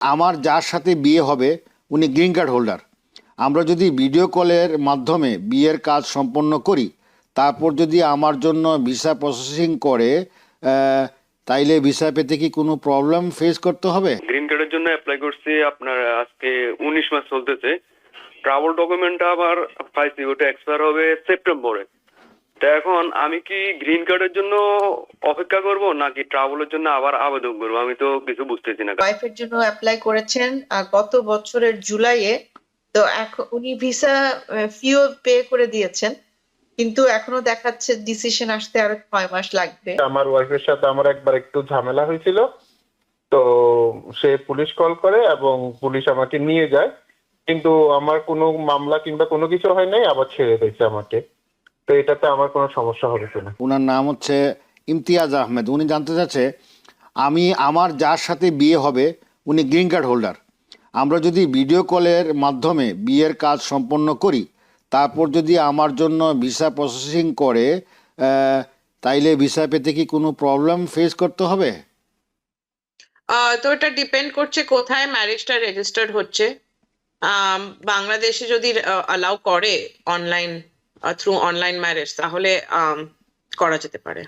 আমার যার সাথে বিয়ে হবে, উনি গ্রিন কার্ড হোল্ডার আমরা যদি ভিডিও কলের মাধ্যমে বিয়ের কাজ সম্পন্ন করি, তারপর যদি আমার জন্য ভিসা প্রসেসিং করে তাইলে ভিসা পেতে কি কোনো প্রবলেম ফেস করতে হবে? গ্রিন কার্ডের জন্য অ্যাপ্লাই করছি আপনার আজকে উনিশ মাস চলতেছে। ট্রাভেল ডকুমেন্টটা আবার পাইছি ওটা এক্সপায়ার হবে সেপ্টেম্বরে তা এখন আমি কি গ্রিন কার্ডের জন্য অপেক্ষা করব নাকি ট্রাভেলের জন্য আবার আবেদন করব? আমি তো কিছু বুঝতেছি না। ওয়াইফের জন্য অ্যাপ্লাই করেছেন আর গত বছরের জুলাইয়ে তো এখন উনি ভিসা ফিও পে করে দিয়েছেন কিন্তু এখনও দেখাচ্ছে ডিসিশন আসতে আরও ছয় মাস লাগবে। আমার ওয়াইফের সাথে আমার একবার একটু ঝামেলা হয়েছিল তো সে পুলিশ কল করে এবং পুলিশ আমাকে নিয়ে যায় কিন্তু আমার কোনো মামলা কিংবা কোনো কিছু হয় নাই আবার ছেড়ে দিয়েছে আমাকে। তো এটাতে আমার কোনো সমস্যা হবে কিনা। ওনার নাম হচ্ছে ইমতিয়াজ আহমেদ। উনি জানতে চাচ্ছে আমি আমার যার সাথে বিয়ে হবে উনি গ্রিন কার্ড হোল্ডার। আমরা যদি ভিডিও কলের মাধ্যমে বিয়ের কাজ সম্পন্ন করি তারপর যদি আমার জন্য ভিসা প্রসেসিং করে তাইলে ভিসা পেতে কি কোনো প্রবলেম ফেস করতে হবে? আহ, তো এটা ডিপেন্ড করছে কোথায় ম্যারেজটা রেজিস্টার্ড হচ্ছে। বাংলাদেশে যদি অ্যালাউ করে অনলাইন থ্রু অনলাইন ম্যারেজ তাহলে করা যেতে পারে।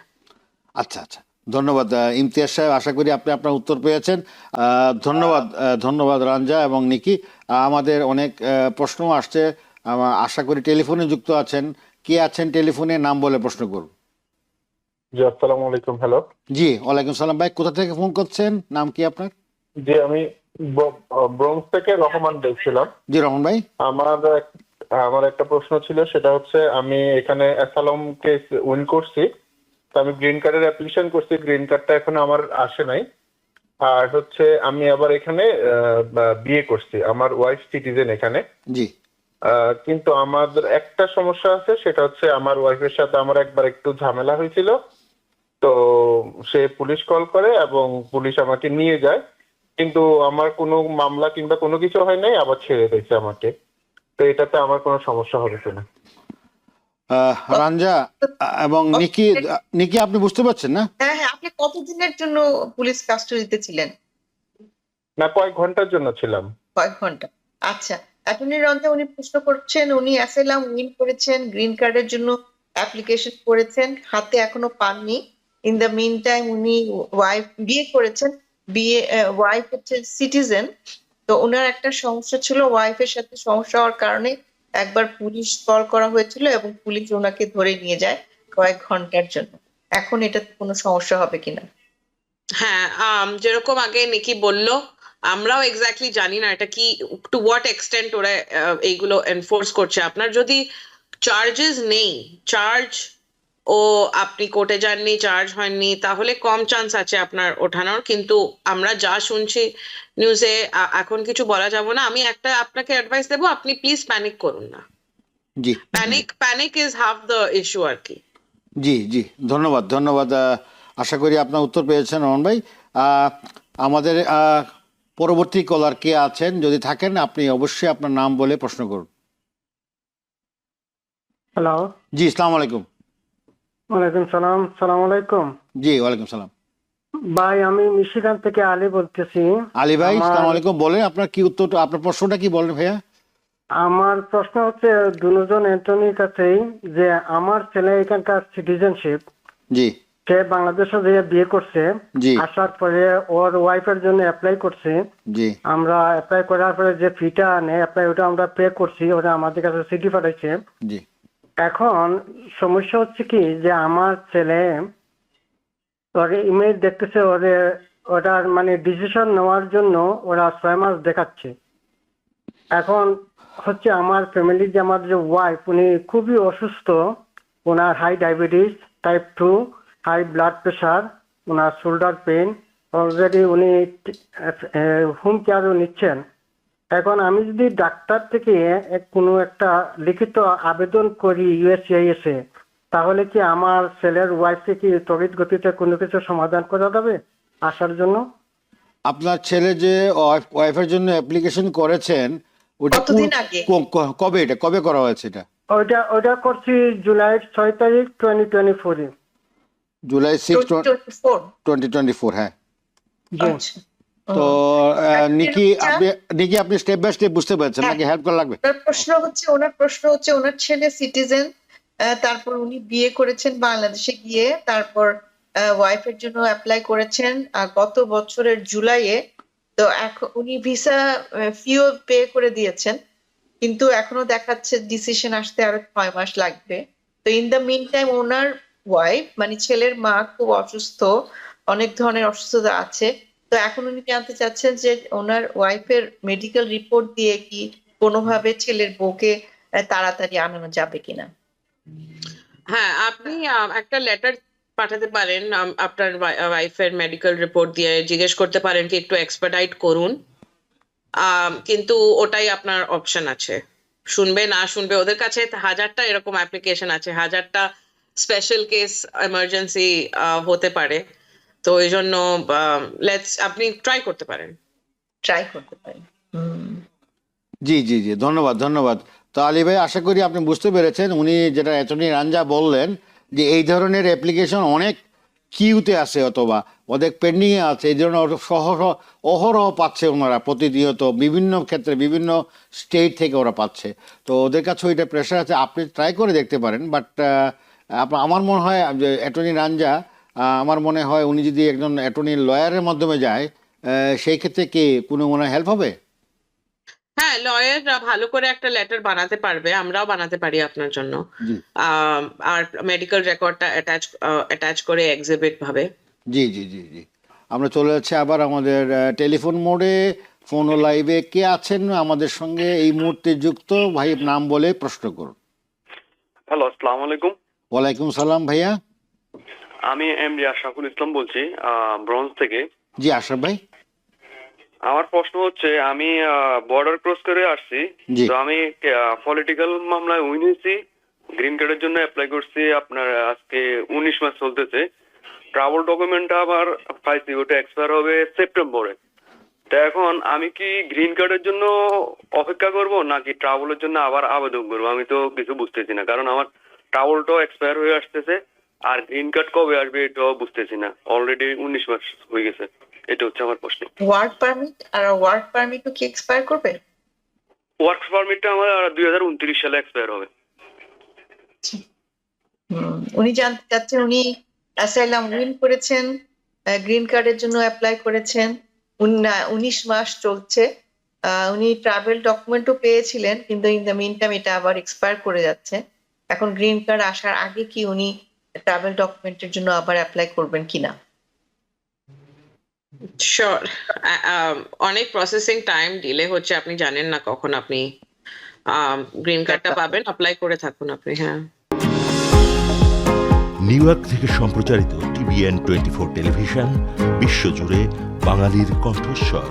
আচ্ছা আচ্ছা। ধন্যবাদ ইমতিয়াজ সাহেব। আশা করি আপনি আপনার উত্তর পেয়েছেন। ধন্যবাদ ধন্যবাদ রাঞ্জা এবং নিকি। আমাদের অনেক প্রশ্ন আসছে। আশা করি টেলিফোনে যুক্ত আছেন। কে আছেন টেলিফোনে? নাম বলে প্রশ্ন করুন। জি আসসালামু আলাইকুম। হ্যালো। জি ওয়ালাইকুম সালাম ভাই। কোথা থেকে ফোন করছেন? নাম কি আপনার? জি আমি ব্রোঞ্জ থেকে রহমান দেখছিলাম জি রহমান ভাই। আমার আমার একটা প্রশ্ন ছিল সেটা হচ্ছে আমি এখানে অ্যাসালম কেস উইন করছি তো আমি গ্রিন কার্ডের অ্যাপ্লিকেশন করছি গ্রিন কার্ডটা এখন আমার আসে নাই। আর হচ্ছে আমি আবার এখানে বিয়ে করছি আমার ওয়াইফ সিটিজেন এখানে। জি। কিন্তু আমাদের একটা সমস্যা আছে সেটা হচ্ছে আমার ওয়াইফের সাথে আমার একবার একটু ঝামেলা হয়েছিল। তো সে পুলিশ কল করে এবং পুলিশ আমাকে নিয়ে যায়। কিন্তু আমার কোনো মামলা কিংবা কোনো কিছু হয় নাই আবার ছেড়ে দিয়েছে আমাকে। তো এটাতে আমার কোনো সমস্যা হবে কিনা? আহ, রাঞ্জা এবং নিকি নিকি আপনি বুঝতে পারছেন না? হ্যাঁ হ্যাঁ আপনি কতদিনের জন্য পুলিশ কাস্টডিতে ছিলেন? না কয়েক ঘণ্টার জন্য ছিলাম। কয়েক ঘণ্টা। আচ্ছা অ্যাটর্নি রঞ্জা উনি প্রশ্ন করছেন উনি অ্যাসেলাম উইন করেছেন গ্রিন কার্ডের জন্য অ্যাপ্লিকেশন করেছেন হাতে এখনও পাননি। ইন দ্য মিন টাইম উনি ওয়াইফ বিয়ে করেছেন বিয়ে ওয়াইফ হচ্ছে সিটিজেন। তো ওনার একটা সমস্যা ছিল ওয়াইফের সাথে সমস্যা হওয়ার কারণে একবার পুলিশ কল করা হয়েছিল এবং পুলিশ ওনাকে ধরে নিয়ে যায় কয়েক ঘণ্টার জন্য। এখন এটা কোনো সমস্যা হবে কিনা হ্যাঁ যেরকম আগে নিকি বলল, আমরাও এক্স্যাক্টলি জানি না এটা কি টু হোয়াট এক্সটেন্ট ওরা এইগুলো এনফোর্স করছে। আপনার যদি চার্জেস নেই চার্জ ও আপনি কোর্টে যাননি চার্জ হয়নি তাহলে কম চান্স আছে আপনার ওঠানোর। কিন্তু আমরা যা শুনছি নিউজে এখন কিছু বলা যাব না। আমি একটা আপনাকে অ্যাডভাইস দেবো আপনি প্লিজ প্যানিক করুন না। জি। Panic panic is half the issue আর কি। জি জি। ধন্যবাদ ধন্যবাদ। আশা করি আপনার উত্তর পেয়েছেন রহমান ভাই। আমাদের পরবর্তী কলার কে আছেন? যদি থাকেন আপনি অবশ্যই আপনার নাম বলে প্রশ্ন করুন। হ্যালো জি আসসালামু আলাইকুম। ওয়ালাইকুম সালাম সালাম আলাইকুম। জি ওয়ালাইকুম সালাম। ভাই আমি মিশিগান থেকে আলী বলতেছি। আলী ভাই আসসালামু আলাইকুম। বলেন আপনার কি উত্তরটা আপনার প্রশ্নটা কি বলেন ভাইয়া? আমার প্রশ্ন হচ্ছে দুজন অ্যান্টনির কাছেই যে আমার ছেলে এখানকার সিটিজেনশিপ জি। সে বাংলাদেশে যে বিয়ে করছে আসার পরে ওর ওয়াইফের জন্য অ্যাপ্লাই করছে। জি। আমরা অ্যাপ্লাই করার পরে যে ফিটা আনে অ্যাপ্লাই ওটা আমরা পে করছি ওটা আমাদের কাছে সিটি পাঠাইছে। জি। এখন সমস্যা হচ্ছে কি যে আমার ছেলে ওরে ইমেজ দেখতেছে, ওরে, ওটার মানে ডিসিশন নেওয়ার জন্য ওরা ছয় মাস দেখাচ্ছে। এখন হচ্ছে আমার ফ্যামিলির যে আমার যে ওয়াইফ উনি খুবই অসুস্থ ওনার high diabetes type two high blood pressure ওনার শোল্ডার পেন অলরেডি উনি হোম কেয়ারও নিচ্ছেন। এখন আমি যদি ডাক্তার থেকে এক- কোনো একটা লিখিত আবেদন করি ইউএসসিআইএস এ তাহলে কি আমার ছেলের ওয়াইফকে কি তড়িৎ গতিতে কোনো কিছু সমাধান করা যাবে আসার জন্য? আপনার ছেলে যে ওয়াইফ ওয়াইফের জন্য অ্যাপ্লিকেশন করেছেন ওটা কবে এটা? কবে করা হয়েছে এটা? ওইটা ওইটা করছি জুলাই ছয় তারিখ টোয়েন্টি টোয়েন্টি ফোরে July six twenty four twenty twenty four হ্যাঁ। তো একটা নিকি আপনি নিকি আপনি স্টেপ বাই স্টেপ বুঝতে পারছেন হ্যাঁ। নাকি হেল্প করা লাগবে প্রশ্ন হচ্ছে ওনার প্রশ্ন হচ্ছে ওনার ছেলে সিটিজেন তারপর উনি বিয়ে করেছেন বাংলাদেশে গিয়ে তারপর ওয়াইফের জন্য অ্যাপ্লাই করেছেন আর গত বছরের জুলাইয়ে তো এখন উনি ভিসা ফিও পে করে দিয়েছেন কিন্তু এখনও দেখাচ্ছে ডিসিশন আসতে আরও ছয় মাস লাগবে তো ইন দ্য মিন টাইম ওনার ওয়াইফ মানে ছেলের মা খুব অসুস্থ অনেক ধরনের অসুস্থতা আছে তো এখন উনি জানতে চাচ্ছেন যে ওনার ওয়াইফের মেডিকেল রিপোর্ট দিয়ে কি কোনোভাবে ছেলের বউকে তাড়াতাড়ি আনানো যাবে কিনা? হ্যাঁ আপনি একটা লেটার পাঠাতে পারেন আপনার ওয়াইফের মেডিকেল রিপোর্ট দিয়ে জিজ্ঞেস করতে পারেন কি একটু এক্সপার্টাইট করুন। কিন্তু ওটাই আপনার অপশন আছে। শুনবে, না শুনবে, ওদের কাছে হাজারটা এরকম অ্যাপ্লিকেশন আছে, হাজারটা স্পেশাল কেস এমার্জেন্সি হতে পারে। তো এই জন্য লেটস আপনি ট্রাই করতে পারেন। ট্রাই করতে পারেন। জি জি জি ধন্যবাদ ধন্যবাদ। তো আলী ভাই আশা করি আপনি বুঝতে পেরেছেন উনি যেটা অ্যাটর্নি রাঞ্জা বললেন যে এই ধরনের অ্যাপ্লিকেশন অনেক কিউতে আছে অথবা অনেক পেন্ডিংয়ে আছে এই ধরনের সহর অহরহ পাচ্ছে ওনারা প্রতিনিয়ত বিভিন্ন ক্ষেত্রে বিভিন্ন স্টেট থেকে ওরা পাচ্ছে। তো ওদের কাছে ওইটা প্রেশার আছে আপনি ট্রাই করে দেখতে পারেন বাট আমার মনে হয় যে অ্যাটর্নি রাঞ্জা আমার মনে হয় উনি যদি একজন অ্যাটর্নি লয়ারের মাধ্যমে যায় সেই ক্ষেত্রে কি কোনো মনে হেল্প হবে? হ্যাঁ লয়াররা ভালো করে একটা লেটার বানাতে পারবে আমরাও বানাতে পারি আপনার জন্য। আর মেডিকেল রেকর্ডটা অ্যাটাচ অ্যাটাচ করে এক্সিবিট ভাবে। জি জি জি জি। আমরা চলে যাচ্ছি আবার আমাদের টেলিফোন মোডে ফোন ও লাইভে কে আছেন আমাদের সঙ্গে? এই মুহূর্তে যুক্ত। ভাই নাম বলে প্রশ্ন করুন। হ্যালো আসসালামু আলাইকুম। ওয়ালাইকুম সালাম ভাইয়া। আমি এম ডি আশরাফুল ইসলাম বলছি ব্রঞ্জ থেকে। জি আশরাফ ভাই। আমার প্রশ্ন হচ্ছে আমি বর্ডার ক্রস করে আসছি তো আমি পলিটিক্যাল মামলায় উইন হয়েছি গ্রিন কার্ডের জন্য অ্যাপ্লাই করছি আপনার আজকে উনিশ মাস চলতেছে। ট্রাভেল ডকুমেন্টটা আবার পাইছি ওটা এক্সপায়ার হবে সেপ্টেম্বরে। তো এখন আমি কি গ্রিন কার্ডের জন্য অপেক্ষা করব নাকি ট্রাভেলের জন্য আবার আবেদন করব? আমি তো কিছু বুঝতেছি না কারণ আমার ট্রাভেলটাও এক্সপায়ার হয়ে আসতেছে। আর গ্রিন কার্ড কবে আসবে এটাও বুঝতেছি না। অলরেডি উনিশ মাস হয়ে গেছে। এটা হচ্ছে আমার প্রশ্ন। ওয়ার্ক পারমিট আর ওয়ার্ক পারমিটও কি এক্সপায়ার করবে? ওয়ার্ক পারমিটটা আমার দুই হাজার উনত্রিশ সালে এক্সপায়ার হবে। উনি জানতে চাচ্ছেন উনি অ্যাসাইলাম উইন করেছেন গ্রিন কার্ডের জন্য অ্যাপ্লাই করেছেন। উনিশ মাস চলছে। উনি ট্রাভেল ডকুমেন্টও পেয়েছিলেন কিন্তু ইন দ্য মিন টাইম এটা আবার এক্সপায়ার করে যাচ্ছে। এখন গ্রিন কার্ড আসার আগে কি উনি ট্রাভেল ডকুমেন্টের জন্য আবার অ্যাপ্লাই করবেন কিনা? শিওর অনেক প্রসেসিং টাইম ডিলে হচ্ছে আপনি জানেন না কখন আপনি গ্রিন কার্ডটা পাবেন অ্যাপ্লাই করে থাকুন আপনি হ্যাঁ। নিউ ইয়র্ক থেকে সম্প্রচারিত টিভিএন টোয়েন্টি ফোর টেলিভিশন বিশ্বজুড়ে বাঙালির কণ্ঠস্বর।